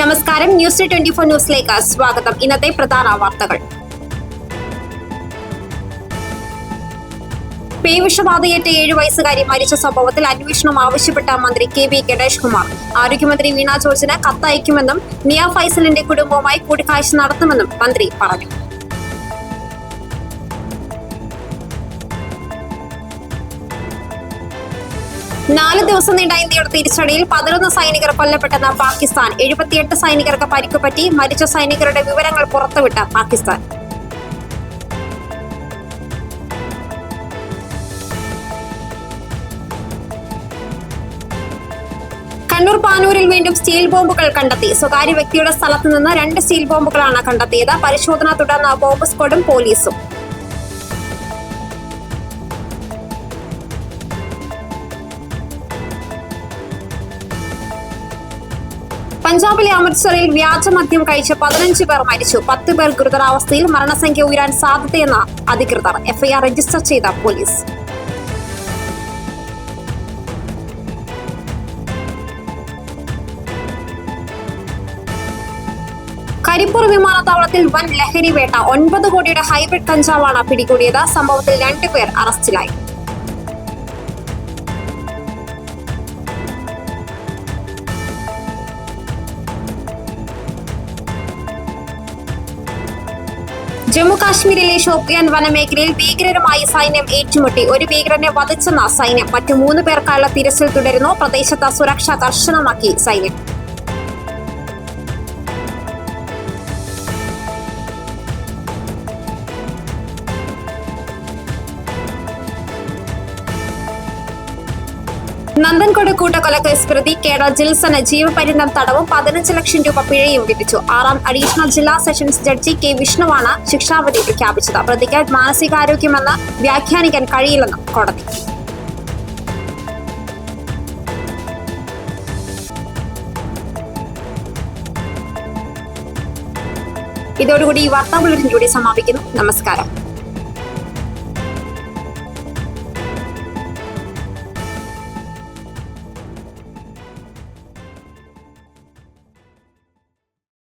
നമസ്കാരം. News twenty four ന്യൂസിലേക്ക് സ്വാഗതം. ഇന്നത്തെ പ്രധാന വാർത്തകൾ. പേവിഷബാധയേറ്റ ഏഴ് വയസ്സുകാരി മരിച്ച സംഭവത്തിൽ അന്വേഷണം ആവശ്യപ്പെട്ട മന്ത്രി കെ വി ഗണേഷ് കുമാർ. ആരോഗ്യമന്ത്രി വീണ ജോർജിന് കത്തയക്കുമെന്നും മിയ ഫൈസലിന്റെ കുടുംബവുമായി കൂടിക്കാഴ്ച നടത്തുമെന്നും മന്ത്രി പറഞ്ഞു. നാല് ദിവസം നീണ്ട ഇന്ത്യയുടെ തിരിച്ചടിയിൽ പതിനൊന്ന് സൈനികർ കൊല്ലപ്പെട്ടെന്ന പാകിസ്ഥാൻ എഴുപത്തിയെട്ട് സൈനികർക്ക് പരിക്കുപറ്റി മരിച്ച സൈനികരുടെ വിവരങ്ങൾ പുറത്തുവിട്ട പാകിസ്ഥാൻ. കണ്ണൂർ പാനൂരിൽ വീണ്ടും സ്റ്റീൽ ബോംബുകൾ കണ്ടെത്തി. സ്വകാര്യ വ്യക്തിയുടെ സ്ഥലത്ത് നിന്ന് രണ്ട് സ്റ്റീൽ ബോംബുകളാണ് കണ്ടെത്തിയത്. പരിശോധന തുടർന്ന് ബോംബ് സ്ക്വാഡും പോലീസും. പഞ്ചാബിലെ അമൃത്സറിൽ വ്യാജമദ്യം കഴിച്ച് പതിനഞ്ച് പേർ മരിച്ചു. പത്ത് പേർ ഗുരുതരാവസ്ഥയിൽ മരണസംഖ്യ ഉയരാൻ സാധ്യതയെന്ന് അധികൃതർ. എഫ്ഐആർ രജിസ്റ്റർ ചെയ്ത പോലീസ്. കരിപ്പൂർ വിമാനത്താവളത്തിൽ വൻ ലഹരി വേട്ട. ഒൻപത് കോടിയുടെ ഹൈബ്രിഡ് കഞ്ചാവാണ് പിടികൂടിയത്. സംഭവത്തിൽ രണ്ടുപേർ അറസ്റ്റിലായി. ജമ്മു കാശ്മീരിലെ ഷോപ്പിയാൻ വനമേഖലയിൽ ഭീകരരുമായി സൈന്യം ഏറ്റുമുട്ടി. ഒരു ഭീകരനെ വധിച്ചെന്ന സൈന്യം മറ്റു മൂന്ന് പേർക്കായുള്ള തിരച്ചിൽ തുടരുന്നു. പ്രദേശത്ത് സുരക്ഷ കർശനമാക്കി സൈന്യം. നന്ദൻകോട് കൂട്ടക്കൊലക്കേസ് പ്രതി കേഡ ജിൽസന് ജീവപര്യന്തം തടവും പതിനഞ്ച് ലക്ഷം രൂപ പിഴയും വിധിച്ചു. ആറാം അഡീഷണൽ ജില്ലാ സെഷൻസ് ജഡ്ജി കെ വിഷ്ണുവാണ് ശിക്ഷാവിധി പ്രഖ്യാപിച്ചത്. പ്രതിക്ക് മാനസികാരോഗ്യമെന്ന് വ്യാഖ്യാനിക്കാൻ കഴിയില്ലെന്നും കോടതി. ഇതോടുകൂടി ഈ വാർത്താ ബുള്ളറ്റിൻ കൂടി സമാപിക്കുന്നു. നമസ്കാരം.